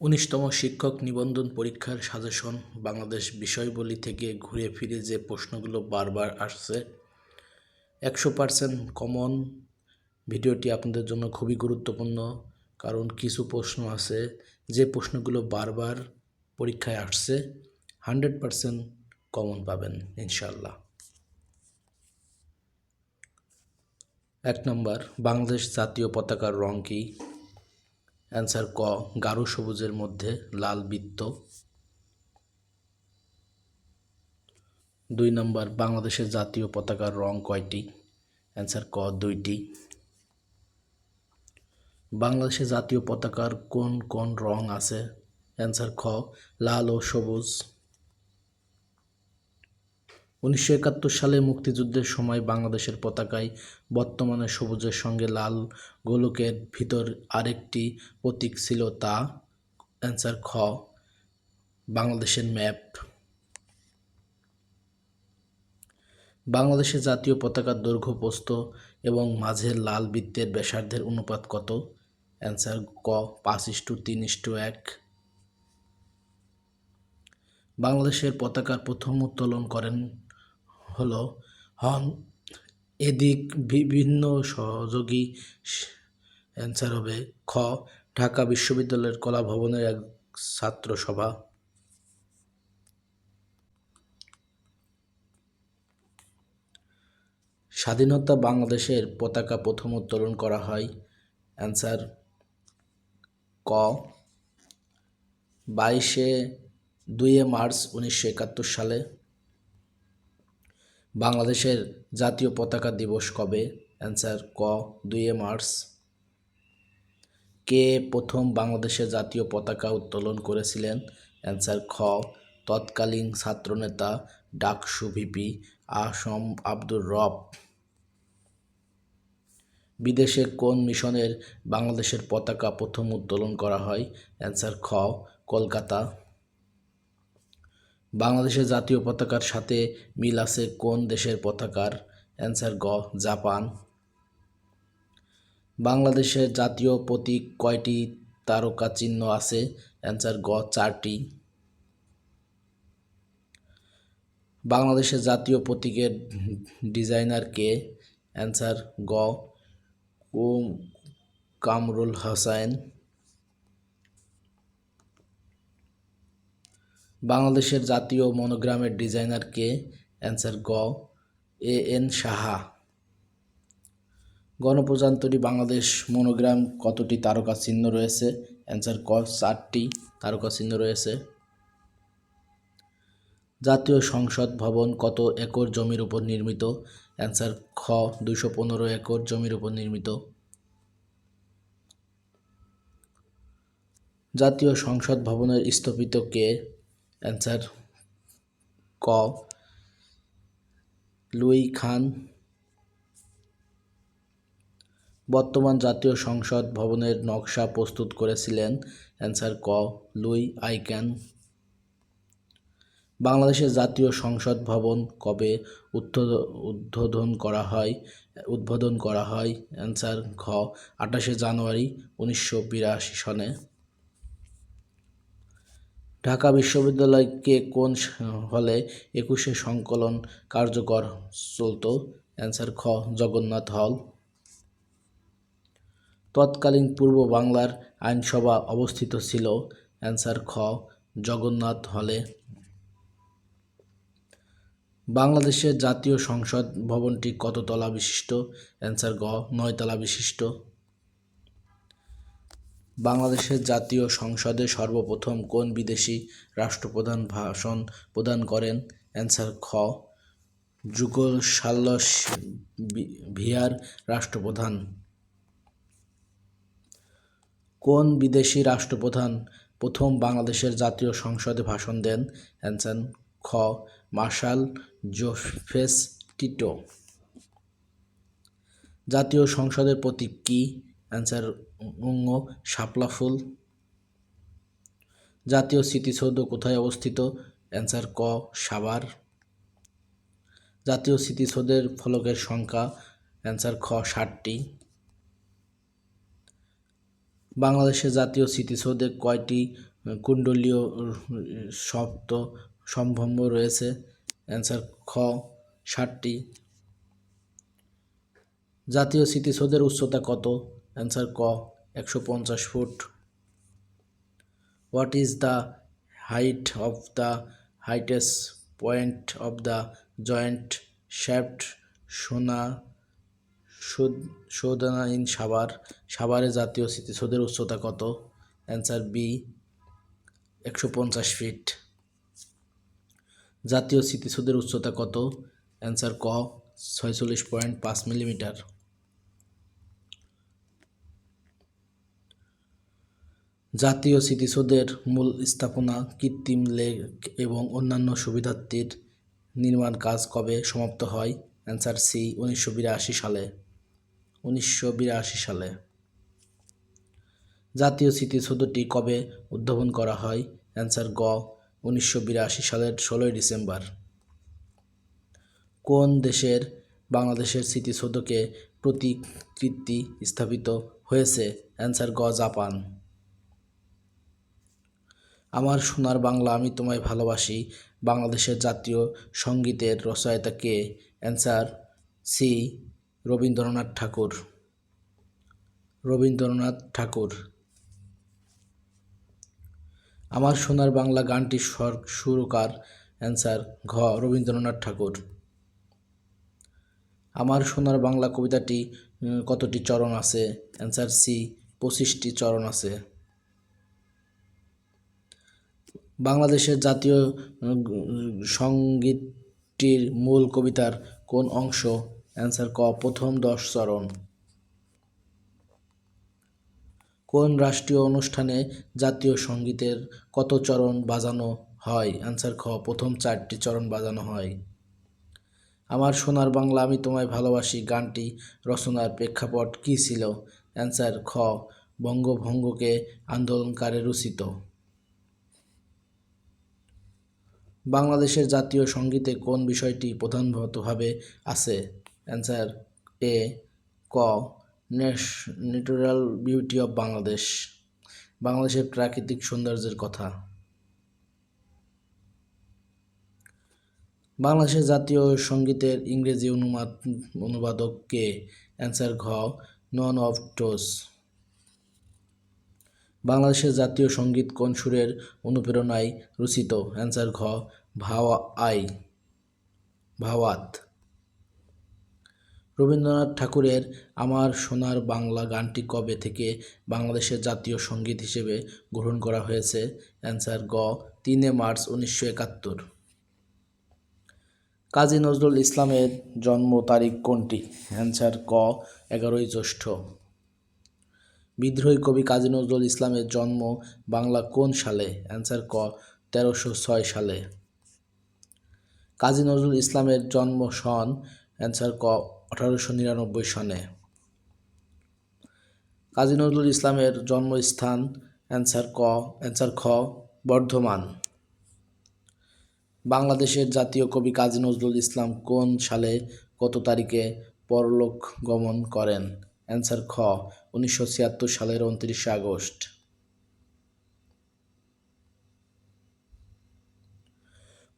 উনিশতম শিক্ষক নিবন্ধন পরীক্ষার সাজেশন বাংলাদেশ বিষয়বলি থেকে ঘুরে ফিরে যে প্রশ্নগুলো বারবার আসছে, একশো পার্সেন্ট কমন। ভিডিওটি আপনাদের জন্য খুবই গুরুত্বপূর্ণ, কারণ কিছু প্রশ্ন আছে, যে প্রশ্নগুলো বারবার পরীক্ষায় আসছে, হান্ড্রেড পার্সেন্ট কমন পাবেন ইনশাল্লাহ এক নম্বর, বাংলাদেশ জাতীয় পতাকার রং কী? অ্যান্সার ক, গাঢ় সবুজের মধ্যে লাল বৃত্ত। দুই নম্বর, বাংলাদেশের জাতীয় পতাকার রং কয়টি? অ্যান্সার ক, দুইটি। বাংলাদেশের জাতীয় পতাকার কোন কোন রং আছে? অ্যান্সার খ, লাল ও সবুজ। উনিশশো একাত্তর সালে মুক্তিযুদ্ধের সময় বাংলাদেশের পতাকায় বর্তমানে সবুজের সঙ্গে লাল গোলকের ভিতর আরেকটি প্রতীক ছিল তা অ্যান্সার খ, বাংলাদেশের ম্যাপ। বাংলাদেশের জাতীয় পতাকার দৈর্ঘ্য প্রস্থ এবং মাঝের লাল বৃত্তের ব্যাসার্ধের অনুপাত কত? অ্যান্সার ক, পাঁচ ইস্টু তিন ইস্টু এক। বাংলাদেশের পতাকার প্রথম উত্তোলন করেন হলো হন। এদিক বিভিন্ন সহযোগী অ্যান্সার হবে। খ, ঢাকা বিশ্ববিদ্যালয়ের কলা ভবনের এক ছাত্র সভা। স্বাধীনতা বাংলাদেশের পতাকা প্রথম উত্তোলন করা হয়। অ্যান্সার ক। বাইশে দুইয়ে মার্চ উনিশশো একাত্তর সালে। বাংলাদেশের জাতীয় পতাকা দিবস কবে? অ্যান্সার, ক, দুইয়ে মার্চ। কে প্রথম বাংলাদেশের জাতীয় পতাকা উত্তোলন করেছিলেন? অ্যান্সার, খ, তৎকালীন ছাত্রনেতা ডাকসু ভিপি আসম আব্দুর রব। বিদেশে কোন মিশনের বাংলাদেশের পতাকা প্রথম উত্তোলন করা হয়? অ্যান্সার, খ, কলকাতা। বাংলাদেশের জাতীয় পতাকার সাথে মিল আছে কোন দেশের পতাকার? অ্যান্সার গ, জাপান। বাংলাদেশের জাতীয় প্রতীক কয়টি তারকা চিহ্ন আছে? অ্যান্সার গ, চারটি। বাংলাদেশের জাতীয় প্রতীকের ডিজাইনার কে? অ্যান্সার গ, ও কামরুল হোসেন। বাংলাদেশের জাতীয় মনোগ্রামের ডিজাইনার কে অ্যান্সার গ, এ এন সাহা। গণপ্রজাতন্ত্রী বাংলাদেশ মনোগ্রাম কতটি তারকা চিহ্ন রয়েছে? অ্যান্সার ক, চারটি তারকা চিহ্ন রয়েছে। জাতীয় সংসদ ভবন কত একর জমির উপর নির্মিত? অ্যান্সার খ, দুইশো পনেরো একর জমির উপর নির্মিত। জাতীয় সংসদ ভবনের স্থপিত কে? অ্যান্সার ক লুই খান বর্তমান জাতীয় সংসদ ভবনের নকশা প্রস্তুত করেছিলেন। অ্যান্সার ক লুই আইক্যান বাংলাদেশের জাতীয় সংসদ ভবন কবে উদ্বোধন করা হয়? উদ্বোধন করা হয়। অ্যান্সার ঘ আঠাশে জানুয়ারি উনিশশো বিরাশি সনে। ঢাকা বিশ্ববিদ্যালয়কে কোন হলে একুশে সংকলন কার্যকর? চলত অ্যান্সার খ, জগন্নাথ হল। তৎকালীন পূর্ব বাংলার আইনসভা অবস্থিত ছিল। অ্যান্সার খ, জগন্নাথ হলে। বাংলাদেশের জাতীয় সংসদ ভবনটি কত তলা বিশিষ্ট? অ্যান্সার গ নয়তলা বিশিষ্ট। বাংলাদেশের জাতীয় সংসদে সর্বপ্রথম কোন বিদেশি রাষ্ট্রপ্রধান ভাষণ প্রদান করেন? অ্যান্সার, খ ভিয়ার রাষ্ট্রপ্রধান। কোন বিদেশি রাষ্ট্রপ্রধান প্রথম বাংলাদেশের জাতীয় সংসদে ভাষণ দেন? অ্যান্সার, খ, মার্শাল জোফেস টিটো। জাতীয় সংসদের প্রতীক কী? অ্যান্সার অঙ্গ শাপলা ফুল জাতীয় স্মৃতিসৌধ কোথায় অবস্থিত অ্যান্সার ক সাভার জাতীয় স্মৃতিসৌধের ফলকের সংখ্যা অ্যান্সার খ ষাটটি বাংলাদেশের জাতীয় স্মৃতিসৌধে কয়টি কুণ্ডলীয় শব্দ সম্ভম্ব রয়েছে অ্যান্সার খ ষাটটি জাতীয় স্মৃতিসৌধের উচ্চতা কত অ্যান্সার ক, একশো পঞ্চাশ foot. What is the height of the highest point of the joint shaft সোনা সৌদানা ইন সাভার, সাভারে জাতীয় স্মৃতিসৌধের উচ্চতা কত? অ্যান্সার বি একশো পঞ্চাশ ফিট জাতীয় স্মৃতিসৌধের উচ্চতা কত? অ্যান্সার ক, ছয়চল্লিশ পয়েন্ট পাঁচ মিলিমিটার জাতীয় স্মৃতিসৌধের মূল স্থাপনা, কৃত্রিম লেক এবং অন্যান্য সুবিধার্থীর নির্মাণ কাজ কবে সমাপ্ত হয়? অ্যান্সার সি, উনিশশো বিরাশি সালে। উনিশশো বিরাশি সালে। জাতীয় স্মৃতিসৌধটি কবে উদ্ভাবন করা হয়? অ্যান্সার গ, উনিশশো বিরাশি সালের ষোলোই ডিসেম্বর। কোন দেশের বাংলাদেশের স্মৃতিসৌধকে প্রতিকৃতি স্থাপিত হয়েছে? অ্যান্সার গ, জাপান। আমার সোনার বাংলা আমি তোমায় ভালোবাসি। বাংলাদেশের জাতীয় সঙ্গীতের রচয়িতা কে? Answer C, Rabindranath Tagore. Rabindranath ঠাকুর। আমার সোনার বাংলা গানটি স্বর সুরকার। অ্যান্সার ঘ, রবীন্দ্রনাথ ঠাকুর। আমার সোনার বাংলা কবিতাটি কতটি চরণ আছে? অ্যান্সার সি, পঁচিশটি চরণ আছে। বাংলাদেশের জাতীয় সঙ্গীতটির মূল কবিতার কোন অংশ? অ্যান্সার ক, প্রথম দশ চরণ। কোন রাষ্ট্রীয় অনুষ্ঠানে জাতীয় সঙ্গীতের কত চরণ বাজানো হয়? অ্যান্সার খ, প্রথম চারটি চরণ বাজানো হয়। আমার সোনার বাংলা আমি তোমায় ভালোবাসি, গানটি রচনার প্রেক্ষাপট কী ছিল? অ্যান্সার খ, বঙ্গভঙ্গকে আন্দোলনকারে রচিত। বাংলাদেশের জাতীয় সঙ্গীতে কোন বিষয়টি প্রধানতভাবে আছে? অ্যান্সার এ, ক ন্যাচারাল বিউটি অফ বাংলাদেশ, বাংলাদেশের প্রাকৃতিক সৌন্দর্যের কথা। বাংলাদেশের জাতীয় সঙ্গীতের ইংরেজি অনুবাদ, অনুবাদক কে? অ্যান্সার ঘ, নন অফ টোস। বাংলাদেশের জাতীয় সংগীত কোন সুরের অনুপ্রেরণায় রচিত অ্যান্সার ঘ, ভাওয়া আই, ভাওয়াত। রবীন্দ্রনাথ ঠাকুরের আমার সোনার বাংলা গানটি কবে থেকে বাংলাদেশের জাতীয় সংগীত হিসেবে গ্রহণ করা হয়েছে? অ্যান্সার গ, তিনে মার্চ উনিশশো একাত্তর। কাজী নজরুল ইসলামের জন্ম তারিখ কোনটি? অ্যান্সার ক, এগারোই জ্যৈষ্ঠ। বিদ্রোহী কবি কাজী নজরুল ইসলামের জন্ম বাংলা কোন সালে? অ্যান্সার ক, তেরোশো ছয় সালে। কাজী নজরুল ইসলামের জন্ম সন অ্যান্সার ক, আঠারোশো নিরানব্বই সনে। কাজী নজরুল ইসলামের জন্মস্থান অ্যান্সার ক অ্যান্সার খ, বর্ধমান। বাংলাদেশের জাতীয় কবি কাজী নজরুল ইসলাম কোন সালে কত তারিখে পরলোক গমন করেন? অ্যান্সার খ, উনিশশো ছিয়াত্তর সালের উনত্রিশে আগস্ট।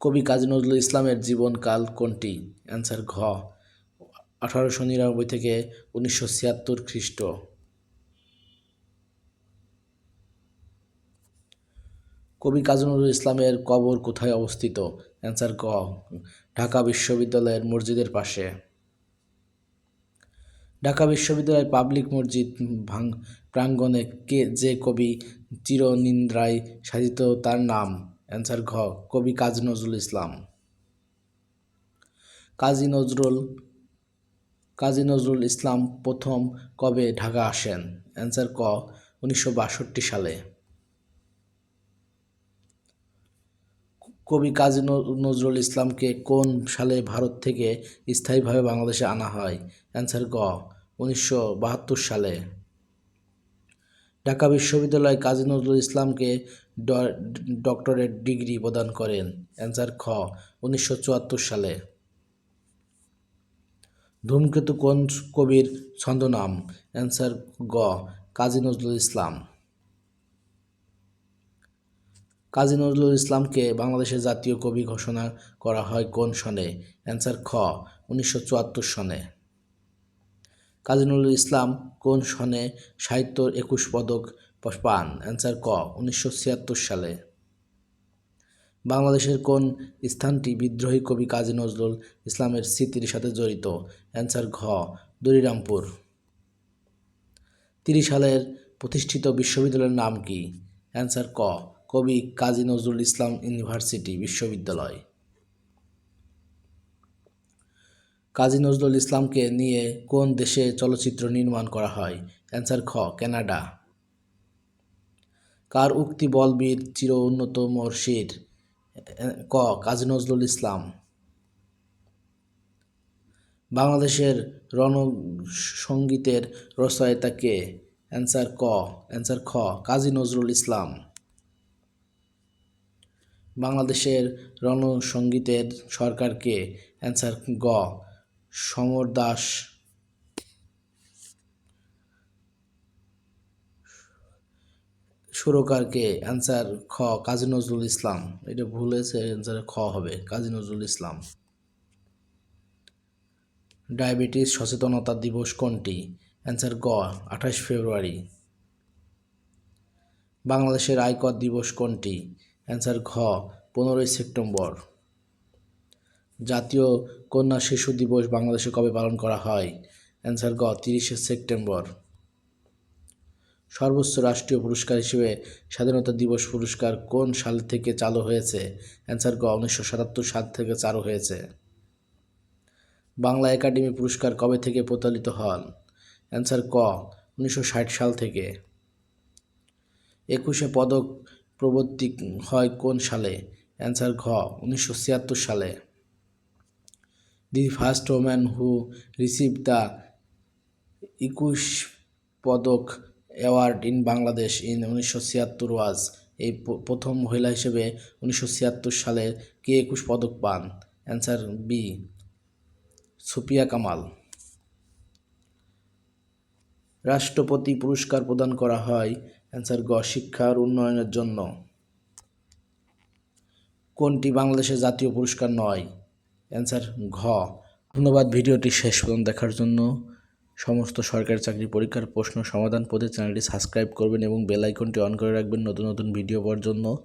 কবি কাজী নজরুল ইসলামের জীবনকাল কোনটি? অ্যান্সার ঘ, আঠারোশো নিরানব্বই থেকে উনিশশো ছিয়াত্তর খ্রিস্ট। কবি কাজী নজরুল ইসলামের কবর কোথায় অবস্থিত? অ্যান্সার ক, ঢাকা বিশ্ববিদ্যালয়ের মসজিদের পাশে। ঢাকা বিশ্ববিদ্যালয়ের পাবলিক মসজিদ ভাঙ প্রাঙ্গণে কে, যে কবি চিরনিন্দ্রায় সাজিত তার নাম। অ্যান্সার ঘ, কবি কাজী নজরুল ইসলাম। কাজী নজরুল কাজী নজরুল ইসলাম প্রথম কবে ঢাকা আসেন? অ্যান্সার ক, উনিশশো বাষট্টি সালে। কবি কাজী নজরুল ইসলামকে কোন সালে ভারত থেকে স্থায়ীভাবে বাংলাদেশে আনা হয়? অ্যান্সার গ, উনিশশো বাহাত্তর সালে। ঢাকা বিশ্ববিদ্যালয় কাজী নজরুল ইসলামকে ডক্টরেট ডিগ্রি প্রদান করেন। অ্যান্সার খ, উনিশশো চুয়াত্তর সালে। ধূমকেতু কোন কবির ছন্দনাম? অ্যান্সার গ, কাজী নজরুল ইসলাম। কাজী নজরুল ইসলামকে বাংলাদেশের জাতীয় কবি ঘোষণা করা হয় কোন সনে? অ্যান্সার খ, উনিশশো চুয়াত্তর সনে। কাজী নজরুল ইসলাম কোন সনে সাহিত্যর একুশ পদক পান? অ্যান্সার ক, উনিশশো ছিয়াত্তর সালে। বাংলাদেশের কোন স্থানটি বিদ্রোহী কবি কাজী নজরুল ইসলামের স্মৃতির সাথে জড়িত? অ্যান্সার ঘ, দরিরামপুর। তিরিশ সালের প্রতিষ্ঠিত বিশ্ববিদ্যালয়ের নাম কি? অ্যান্সার ক কবি কাজী নজরুল ইসলাম ইউনিভার্সিটি বিশ্ববিদ্যালয়। কাজী নজরুল ইসলামকে নিয়ে কোন দেশে চলচ্চিত্র নির্মাণ করা হয়? অ্যান্সার খ, কানাডা। কার উক্তি বলবীর চির উন্নত মর্ষির ক, কাজী নজরুল ইসলাম। বাংলাদেশের রণসঙ্গীতের রচয়িতা কে? অ্যান্সার ক, অ্যান্সার খ, কাজী নজরুল ইসলাম। বাংলাদেশের রণসঙ্গীতের সরকার কে অ্যান্সার গ, সমর দাস। সুরকারকে অ্যান্সার খ, কাজী নজরুল ইসলাম। এটা ভুল হয়েছে, অ্যান্সার খ হবে, কাজী নজরুল ইসলাম। ডায়াবেটিস সচেতনতা দিবস কোনটি? অ্যান্সার গ, আঠাশ ফেব্রুয়ারি। বাংলাদেশের আয়কর দিবস কোনটি? অ্যান্সার ঘ, পনেরোই সেপ্টেম্বর। জাতীয় কন্যা শিশু দিবস বাংলাদেশে কবে পালন করা হয়? অ্যান্সার গ তিরিশে সেপ্টেম্বর। সর্বোচ্চ রাষ্ট্রীয় পুরস্কার হিসেবে স্বাধীনতা দিবস পুরস্কার কোন সাল থেকে চালু হয়েছে? অ্যান্সার গ উনিশশো সাতাত্তর সাল থেকে চালু হয়েছে। বাংলা একাডেমি পুরস্কার কবে থেকে প্রচলিত হন অ্যান্সার ক, উনিশশো ষাট সাল থেকে। একুশে পদক প্রবর্তী হয় কোন সালে? অ্যান্সার ঘ, উনিশশো ছিয়াত্তর সালে। The first woman who receive the Ekushey Padak award in Bangladesh in উনিশশো ছিয়াত্তর ওয়াজ। এই প্রথম মহিলা হিসেবে উনিশশো ছিয়াত্তর সালে কে একুশ পদক পান? Answer B, Sufia Kamal. রাষ্ট্রপতি পুরস্কার প্রদান করা হয় অ্যান্সার, গ, শিক্ষার উন্নয়নের জন্য। কোনটি বাংলাদেশের জাতীয় পুরস্কার নয়? অ্যান্সার, ঘ। ধন্যবাদ ভিডিওটি শেষ পর্যন্ত দেখার জন্য। সমস্ত সরকারি চাকরি পরীক্ষার প্রশ্ন সমাধান পদে চ্যানেলটি সাবস্ক্রাইব করবেন এবং বেল আইকনটি অন করে রাখবেন নতুন নতুন ভিডিও পাওয়ার জন্য।